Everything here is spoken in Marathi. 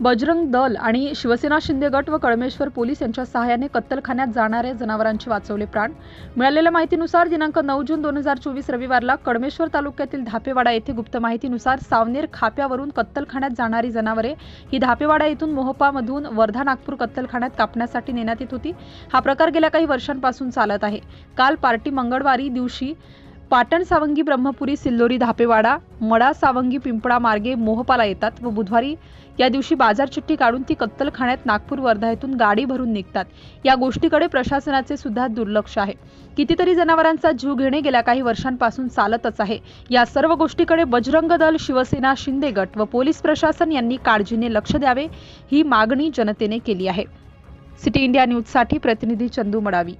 बजरंग दल आणि शिवसेना शिंदे गट व कळमेश्वर पोलीस यांच्या सहाय्याने कत्तलखान्यात जाणाऱ्या जनावरांचे वाचवले प्राण. मिळालेल्या माहितीनुसार दिनांक नऊ जून दोन हजार चोवीस रविवारला कळमेश्वर तालुक्यातील धापेवाडा येथे गुप्त माहितीनुसार सावनेर खाप्यावरून कत्तलखान्यात जाणारी जनावरे ही धापेवाडा येथून मोहपामधून वर्धा नागपूर कत्तलखान्यात कापण्यासाठी नेण्यात येत होती. हा प्रकार गेल्या काही वर्षांपासून चालत आहे. काल पार्टी मंगळवारी दिवशी पाटण सावंगी ब्रह्मपुरी सिल्लोरी धापेवाडा मडा सावंगी पिंपळा मार्गे मोहपाला येतात व बुधवारी या दिवशी बाजार चिठ्ठी काढून ती कत्तलखान्यात नागपूर वर्धा येथून गाडी भरून निघतात. या गोष्टीकडे प्रशासनाचे सुद्धा दुर्लक्ष आहे. कितीतरी जनावरांचा जीव घेणे गेल्या काही वर्षांपासून चालतच आहे. या सर्व गोष्टीकडे बजरंग दल शिवसेना शिंदे गट व पोलीस प्रशासन यांनी काळजीने लक्ष द्यावे ही मागणी जनतेने केली आहे. सिटी इंडिया न्यूजसाठी प्रतिनिधी चंदू मडावी.